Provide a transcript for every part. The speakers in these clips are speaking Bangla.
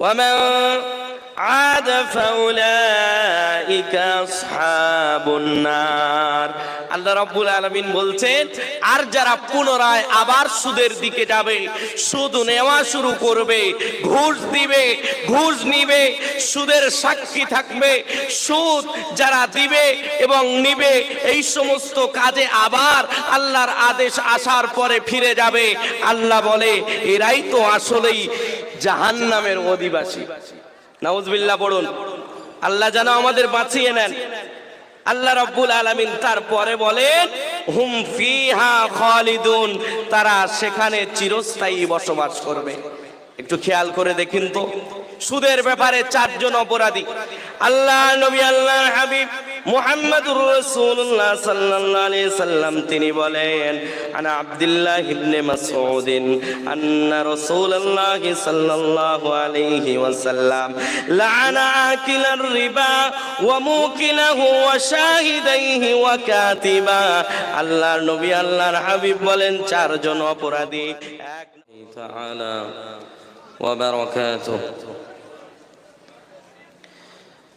ومن عاد فأولئك أصحاب النار আল্লাহ রাব্বুল আলামিন বলছেন আর যারা পুনরায় আবার সুদের দিকে যাবে সুদ নেওয়া শুরু করবে ঘুষ দিবে ঘুষ নিবে সুদের সাক্ষী থাকবে সুদ যারা দিবে এবং নিবে এই সমস্ত কাজে আবার আল্লাহর আদেশ আসার পরে ফিরে যাবে আল্লাহ বলে এরাই তো আসলেই জাহান্নামের অধিবাসী। নাউজবিল্লাহ, পড়ুন। আল্লাহ যেন আমাদের বাঁচিয়ে নেন। আল্লাহ রাব্বুল আলামিন তারপরে বলেন, হুম ফিহা খালিদুন তারা সেখানে চিরস্থায়ী বসবাস করবে। একটু খেয়াল করে দেখুন তো। সুদের ব্যাপারে চারজন অপরাধী। আল্লাহ নবী আল্লাহ হাবিব মুহাম্মদুর রাসূলুল্লাহ সাল্লাল্লাহু সাল্লাম, তিনি বলেন, আনা আব্দুল্লাহ ইবনে মাসউদ আন্না রাসূলুল্লাহ সাল্লাল্লাহু আলাইহি ওয়াসাল্লাম রিবা ওয়া মুকিলাহু ওয়া শাহিদাইহি ওয়া কাতিবা। আল্লাহর নবী, আল্লাহর হাবিব বলেন, চারজন অপরাধী, এক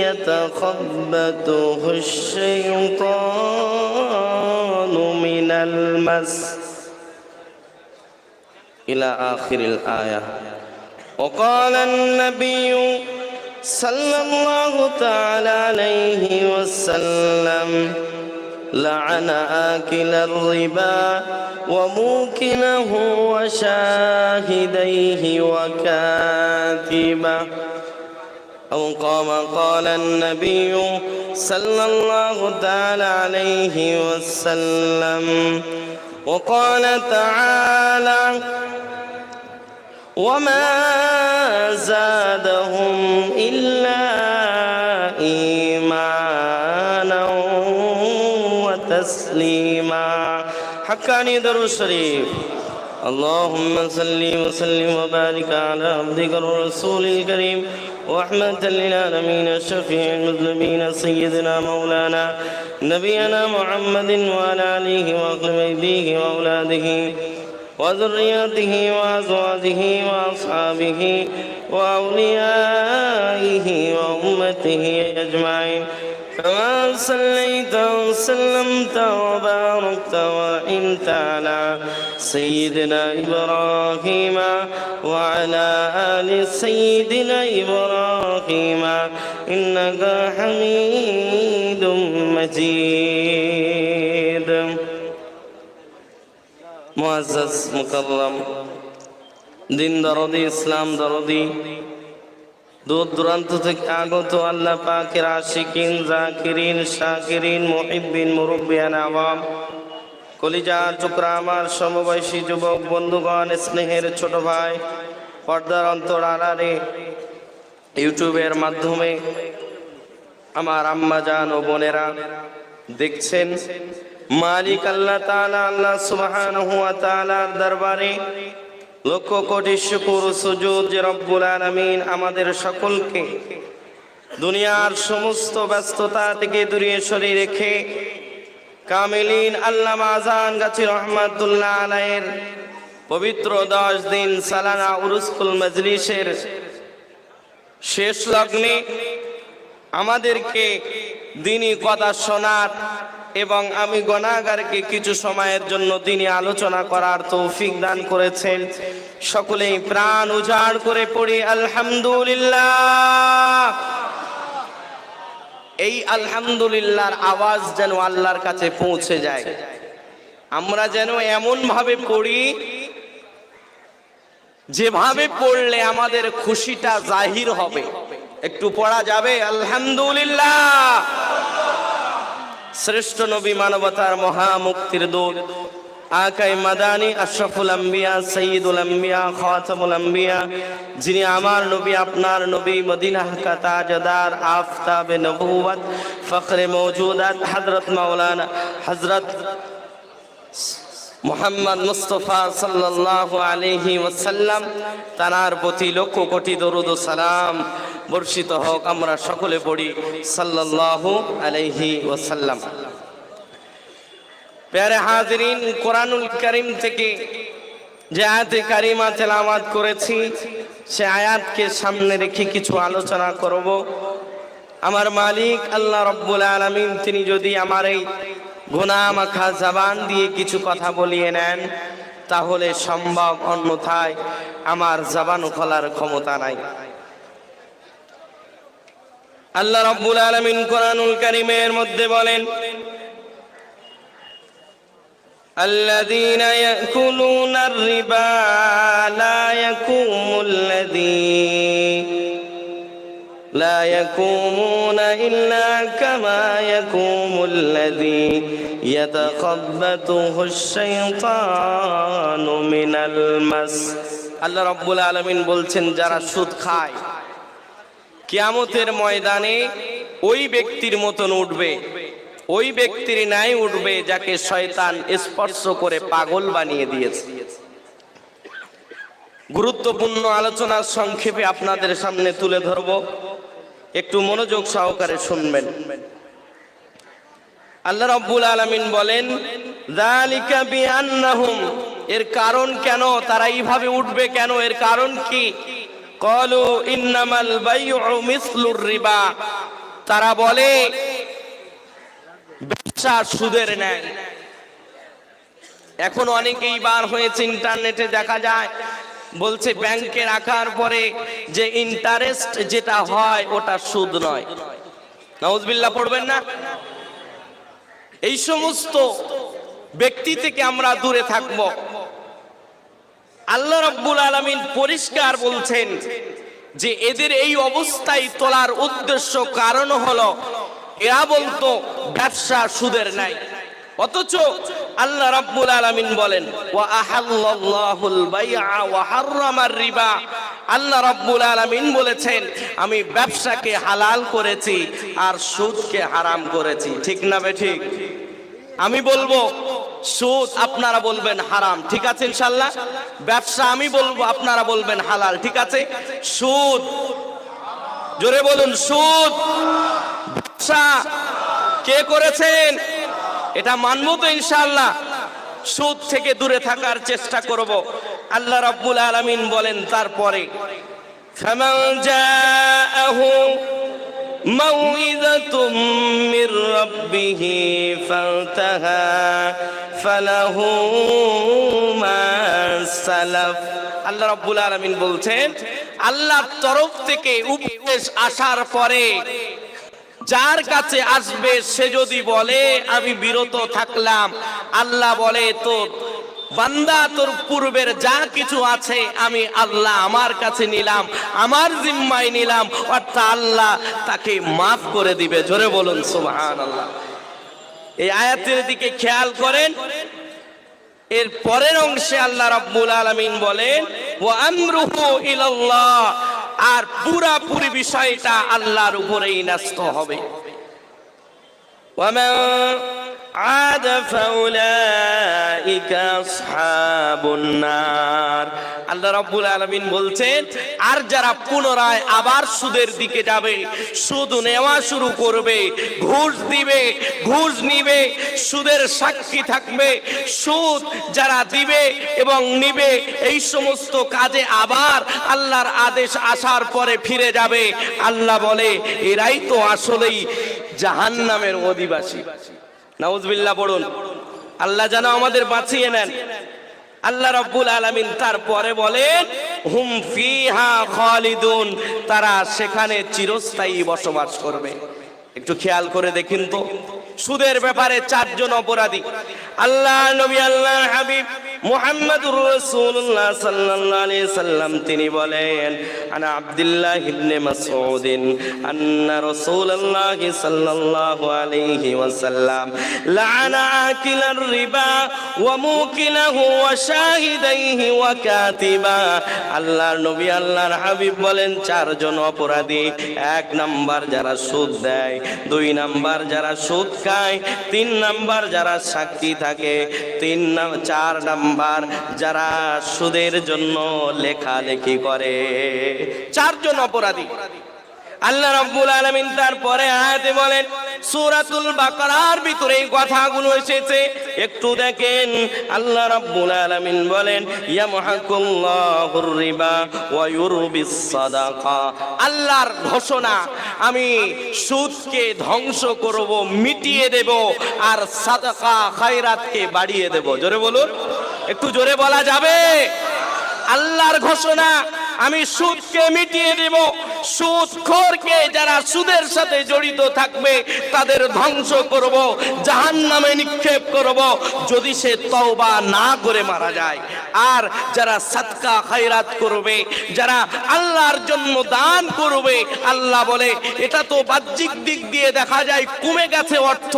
يتخبطه الشيطان من المس. إلى آخر الآية. وقال النبي صلى الله تعالى عليه وسلم لعن آكل الربا وموكله وشاهديه وكاتبه. أو قام قال النبي صلى الله تعالى عليه وسلم وقال تعالى وما زادهم إلا إيمانا وتسليما. حقاني درو الشريف. اللهم صل وسلم وبارك على عبدك الرسول الكريم ورحمة للعالمين الشفيع المذنبين سيدنا مولانا نبينا محمد وعلى آله وأهل بيته وأولاده وذرياته وأزواجه وأصحابه وأوليائه وأمته أجمعين. كما صليت وسلمت وباركت وإنت على سيدنا إبراهيم وعلى آل سيدنا إبراهيم إنك حميد مجيد. معزز مكرم دين درودي إسلام درودي. দূর দূরান্ত থেকে আগত আল্লাহ পাকের আশিকিন, জাকিরিন, শাকিরিন, মুহিব্বিন, মুরব্বিয়ান আওয়াম কলিজা টুকরা আমার সমবয়সী যুবক বন্ধুগণ, স্নেহের ছোট ভাই, পর্দার অন্তর আড়ারে ইউটিউবের মাধ্যমে আমার আম্মা জান ও বোনেরা দেখছেন, মালিক আল্লাহ তাআলা, আল্লাহ ওয়া দরবারে লক্ষ কোটি শুকর সুজুদ যে রব্বুল আলামিন আমাদের সকলকে দুনিয়ার সমস্ত ব্যস্ততা থেকে দূরে সরিয়ে রেখে কামিলিন আল্লামা আজান গাছি রহমাতুল্লাহ আলাইয়ের পবিত্র দশ দিন সালানা উরুসকুল মজলিসের শেষ লগ্নে আমাদেরকে দিনই কথা শোনার এবং আমি গণাগারকে কিছু সময়ের জন্য তিনি আলোচনা করার তৌফিক দান করেছেন। সকলেই প্রাণ উজাড় করে পড়ি, আলহামদুলিল্লাহ। এই আলহামদুলিল্লাহর আওয়াজ যেন আল্লাহর কাছে পৌঁছে যায়। আমরা যেন এমন ভাবে পড়ি, যেভাবে পড়লে আমাদের খুশিটা জাহির হবে। একটু পড়া যাবে, আলহামদুলিল্লাহ। শ্রেষ্ঠ নবী মানবতার মহামুক্তির দূত। আকাই মাদানি আশরাফুল আম্বিয়া, সঈদুল আম্বিয়া, খাতামুল যিনি আমার নবী, আপনার নবী, মদিনা কা তাজদার আফতাবে নবুয়ত ফখরে মওজুদাত, হযরত মাওলানা, হযরত মোহাম্মদ মুস্তফা সাল্লাল্লাহু আলাইহি ওয়াসাল্লাম তার প্রতি লক্ষ কোটি দরুদ সালাম বর্ষিত হোক, আমরা সকলে পড়ি সাল্লাল্লাহু আলাইহি ওয়াসাল্লাম। প্যারে হাজরিন, কোরআনুল করিম থেকে যে আয়াতে কারিমা তেলাওয়াত করেছি, সে আয়াতকে সামনে রেখে কিছু আলোচনা করব। আমার মালিক আল্লাহ রব্বুল আলামিন, তিনি যদি আমার এই মাখা জবান দিয়ে কিছু কথা বলিয়ে নেন তাহলে সম্ভব অন্যথায় আমার জবান খোলার ক্ষমতা নাই আল্লাহ রব্বুল আলামিন কোরআনুল কারিমের মধ্যে বলেন الذين يأكلون الربا لا يقوم الذي لا يقومون إلا كما يقوم الذي يتخبطه الشيطان من المس আল্লাহ রব্বুল আলমিন বলছেন যারা সুদ খায় কিয়ামতের ময়দানে ওই ব্যক্তির মতন উঠবে ওই ব্যক্তির ন্যায় উঠবে যাকে শয়তান স্পর্শ করে পাগল বানিয়ে দিয়েছে গুরুত্বপূর্ণ আলোচনা সংক্ষেপে আপনাদের সামনে তুলে ধরব একটু মনোযোগ সহকারে শুনবেন। আল্লাহ রাব্বুল আলামিন বলেন এর কারণ কেন, তারা এইভাবে উঠবে কেন, এর কারণ কি? কলু ইন্নামাল মিসলুর রিবা, তারা বলে ব্যবসা সুদের নেয় এখন অনেকেই বার হয়েছে ইন্টারনেটে দেখা যায় বলছে, ব্যাংকে রাখার পরে যে ইন্টারেস্ট যেটা হয়, ওটা সুদ নয়। পড়বেন না? এই সমস্ত ব্যক্তি থেকে আমরা দূরে থাকব। আল্লাহ রাব্বুল আলামিন পরিষ্কার বলছেন যে, এদের এই অবস্থায় তোলার উদ্দেশ্য, কারণ হলো, এরা বলতো, ব্যবসা সুদের নাই। অথচ আল্লাহ রাব্বুল আলামিন বলেন, ওয়া আহাল্লাল্লাহুল বাইআ ওয়া হাররামার রিবা। আল্লাহ রাব্বুল আলামিন বলেছেন, আমি ব্যবসাকে হালাল করেছি আর সুদকে হারাম করেছি। ঠিক না বে ঠিক? আমি বলব, সুদ আপনারা বলবেন হারাম, ঠিক আছে ইনশাল্লাহ ব্যবসা আমি বলব, আপনারা বলবেন হালাল, ঠিক আছে? সুদ, জোরে বলুন, সুদ। ব্যবসা কে করেছেন? এটা মানবো তো ইনশাল্লাহ সুদ থেকে দূরে থাকার চেষ্টা করব আল্লাহ রাব্বুল আলামিন বলেন তারপরে ফামান জাআহু موعظة من ربه فانتهى فله ما سلف আল্লাহ রাব্বুল আলামিন বলছেন আল্লাহর তরফ থেকে উপদেশ আসার পরে যার কাছে আসবে, সে যদি বলে, আমি বিরত থাকলাম। আল্লাহ বলে, তো বান্দা, তোর পূর্বের যা কিছু আছে, আমি আল্লাহ আমার কাছে নিলাম, আমার জিম্মায় নিলাম। অর্থাৎ আল্লাহ তাকে মাফ করে দিবে। জোরে বলুন সুবহান আল্লাহ এই আয়াতের দিকে খেয়াল করেন। এর পরের অংশে আল্লাহ রাব্বুল আলামিন বলেন, ওয়া আমরুহু ইলাল্লাহ। আর পুরাপুরি বিষয়টা আল্লাহর উপরেই ন্যস্ত হবে। عاد فأولئك أصحاب النار আল্লাহ রাব্বুল আলামিন বলছেন আর যারা পুনরায় আবার সুদের দিকে যাবে সুদ নেওয়া শুরু করবে ঘুষ দিবে ঘুষ নিবে সুদের সাক্ষী থাকবে সুদ যারা দিবে এবং নিবে এই সমস্ত কাজে আবার আল্লাহর আদেশ আসার পরে ফিরে যাবে আল্লাহ বলে এরাই তো আসলেই জাহান্নামের অধিবাসী নাউজবিল্লাহ পড়ুন। আল্লাহ যেন আমাদের বাঁচিয়ে নেন। আল্লাহ রব্বুল আলামিন তারপরে বলেন, হুম ফিহা খালিদুন তারা সেখানে চিরস্থায়ী বসবাস করবে। একটু খেয়াল করে দেখিন তো। সুদের ব্যাপারে চারজন অপরাধী। আল্লাহ নবী আল্লাহ হাবিব মুহাম্মাদুর রাসূলুল্লাহ সাল্লাল্লাহু আলাইহি সাল্লাম, তিনি বলেন, আনা আব্দুল্লাহ ইবনে মাসউদ আন্না রাসূলুল্লাহ সাল্লাল্লাহু আলাইহি ওয়াসাল্লাম লাআনা আকিলার রিবা ওয়া মুকিলাহু ওয়া শাহিদাইহি ওয়া কাতিবা। আল্লাহর নবী, আল্লাহর হাবিব বলেন, চারজন অপরাধী, এক নাম্বার যারা সুদ দেয়, দুই নাম্বার যারা সুদ খায়, তিন নাম্বার যারা সাক্ষী থাকে, তিন চার নাম্বার যারা সুদের জন্য লেখালেখি করে। চারজন অপরাধী। আল্লাহ রাব্বুল আলামিন তারপরে আয়াতে বলেন, সূরাতুল বাকারার ভিতরে এই কথাগুলো এসেছে। একটু দেখেন, আল্লাহ রাব্বুল আলামিন বলেন, ইয়ামহাকুল্লাহুর রিবা ওয়া ইউরবিস সাদাকা। আল্লাহর ঘোষণা, আমি সুদকে ধ্বংস করব, মিটিয়ে দেব, আর সাদাকা খায়রাতকে বাড়িয়ে দেব। জোরে বলুন। একটু জোরে বলা যাবে। আল্লাহর ঘোষণা আমি সুদকে মিটিয়ে দেব। সুদখোরকে যারা সুদের সাথে জড়িত থাকবে, তাদের ধ্বংস করব জাহান নামে নিক্ষেপ করব। যদি সে তওবা না করে মারা যায়, আর যারা সাদকা খায়রাত করবে, যারা আল্লাহর জন্য দান করবে, আল্লাহ বলে, এটা তো বাহ্যিক দিক দিয়ে দেখা যায়, কমে গেছে অর্থ।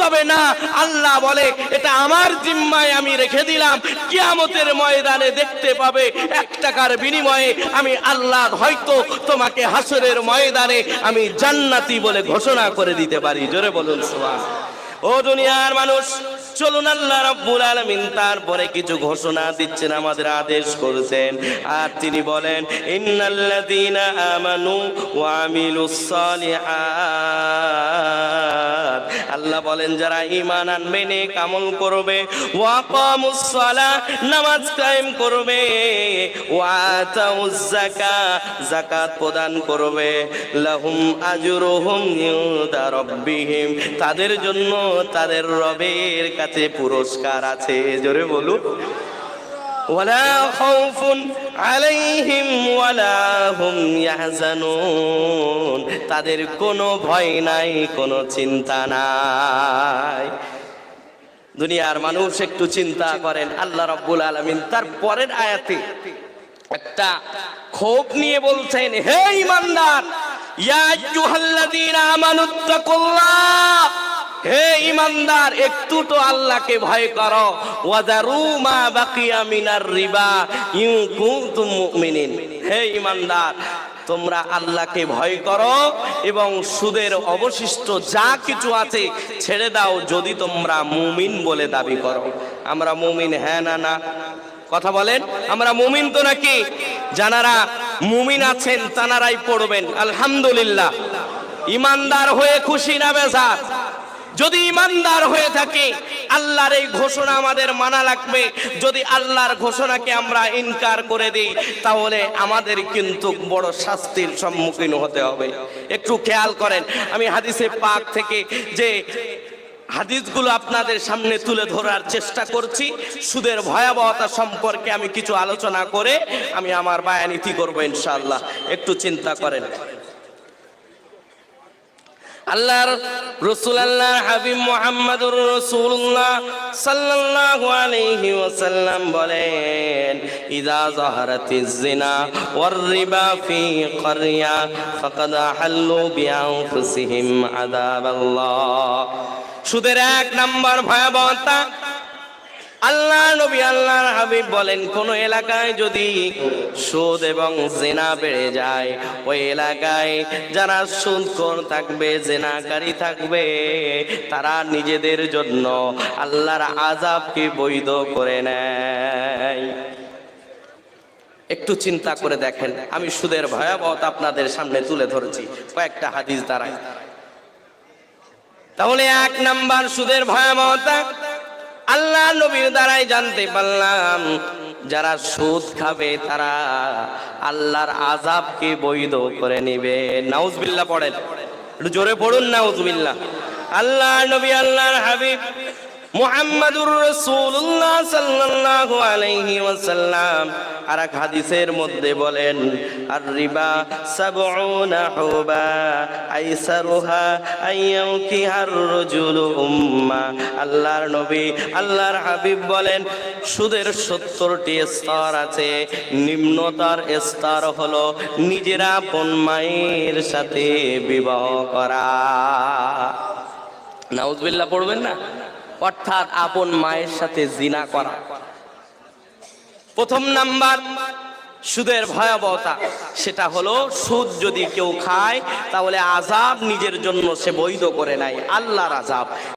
তবে না, আল্লাহ বলে, এটা আমার জিম্মায় আমি রেখে দিলাম। কিয়ামতের ময়দানে দেখতে পাবে এক টাকার বিনিময়ে আমি আল্লাহ হয়তো তোমাকে হাসরের ময়দানে আমি জান্নাতি বলে ঘোষণা করে দিতে পারি। জোরে বলুন, সুবহান। ও দুনিয়ার মানুষ, চলুন আল্লাহ রাব্বুল আলামিন তারপরে কিছু ঘোষণা দিচ্ছেন, আমাদের আদেশ করেছেন। আর তিনি বলেন, ইন্নাল্লাযীনা আমানু ওয়া আমিলুস সালিহাত। আল্লাহ বলেন, যারা ইমান আনবে নে কামল করবে নামাজ কায়েম করবে যাকাত প্রদান করবে। লাহুম আজরুহুম ইনদা রাব্বিহিম, তাদের জন্য তাদের রবের কাছে পুরস্কার আছে, জোরে বলুন। ওয়ালা খাউফুন আলাইহিম ওয়ালা হুম ইয়াহজানুন তাদের কোনো ভয় নাই, কোনো চিন্তা নাই। দুনিয়ার মানুষ একটু চিন্তা করেন, আল্লাহ রাব্বুল আলামিন তার পরের আয়াতে একটা ক্ষোভ নিয়ে বলছেন, হে ইমানদার ইয়া আইয়ুহাল্লাযীনা আমানুত্তাকুল্লাহ হে ইমানদার, একটু তো আল্লাহকে ভয় করো। ওয়াজারু মা বাকিয়া মিনার রিবা ইন কুনতুম মুমিনিন। হে ইমানদার, তোমরা আল্লাহকে ভয় করো এবং সুদের অবশিষ্ট যা কিছু আছে ছেড়ে দাও যদি তোমরা মুমিন বলে দাবি করো। আমরা মুমিন হ্যাঁ না না? কথা বলেন? আমরা মুমিন তো নাকি? যারা মুমিন আছেন তানারাই পড়বেন। আলহামদুলিল্লাহ। ইমানদার হয়ে খুশি না বেজার যদি ইমানদার হয়ে থাকে, আল্লাহর এই ঘোষণা আমাদের মানা লাগবে। যদি আল্লাহর ঘোষণাকে আমরা ইনকার করে দিই, তাহলে আমাদের কিন্তু বড় শাস্তির সম্মুখীন হতে হবে। একটু খেয়াল করেন, আমি হাদিসে পাক থেকে যে হাদিসগুলো আপনাদের সামনে তুলে ধরার চেষ্টা করছি, সুদের ভয়াবহতা সম্পর্কে আমি কিছু আলোচনা করে আমি আমার বায়ানীতি করব ইনশাআল্লাহ। একটু চিন্তা করেন আল্লাহর রসুল আল্লাহর হাবিব মোহাম্মদুর রসুল্লাহ সাল্লাল্লাহু আলাইহি ওয়াসাল্লাম বলেন ইযা যাহারাতিজ জিনা ওয়ার রিবা ফি ক্বরিয়া ফাকাদ হাল্লু বিআনফুসিহিম আযাবাল্লাহ। সুদের এক নাম্বার ভয়াবহতা আল্লাহ নবী আল্লাহর হাবিব বলেন, কোন এলাকায় যদি সুদ এবং জেনা বেড়ে যায়, ওই এলাকায় যারা সুদখোর থাকবে, জেনাকারী থাকবে, তারা নিজেদের জন্য আল্লাহর আজাবকে বৈধ করে নেয়। একটু চিন্তা করে দেখেন, আমি সুদের ভয়াবহতা আপনাদের সামনে তুলে ধরেছি, কয়েকটা হাদিস দ্বারায় তাহলে এক নাম্বার সুদের ভয়াবহতা আল্লাহ নবীর দ্বারাই জানতে পারলাম, যারা সুদ খাবে তারা আল্লাহর আজাবকে বৈধ করে নিবে। নাউজবিল্লাহ পড়েন। একটু জোরে পড়ুন নাউজবিল্লা আল্লাহ নবী, আল্লাহর হাবিব হাদিসের মধ্যে বলেন আর রিবা আল্লাহর নবী, আল্লাহর হাবিব বলেন, সুদের সত্তরটি স্তর আছে। নিম্নতার স্তর হলো নিজেরা আপন মায়ের সাথে বিবাহ করা। নাউজবিল্লাহ, পড়বেন না? অর্থাৎ আপন মায়ের সাথে জিনা করা। প্রথম নাম্বার, সুদের ভয়াবহতা। সেটা হলো, সুদ যদি কেউ খায়, তাহলে আজাব নিজের জন্য সে বৈধ করে নাই। আল্লাহর আজাব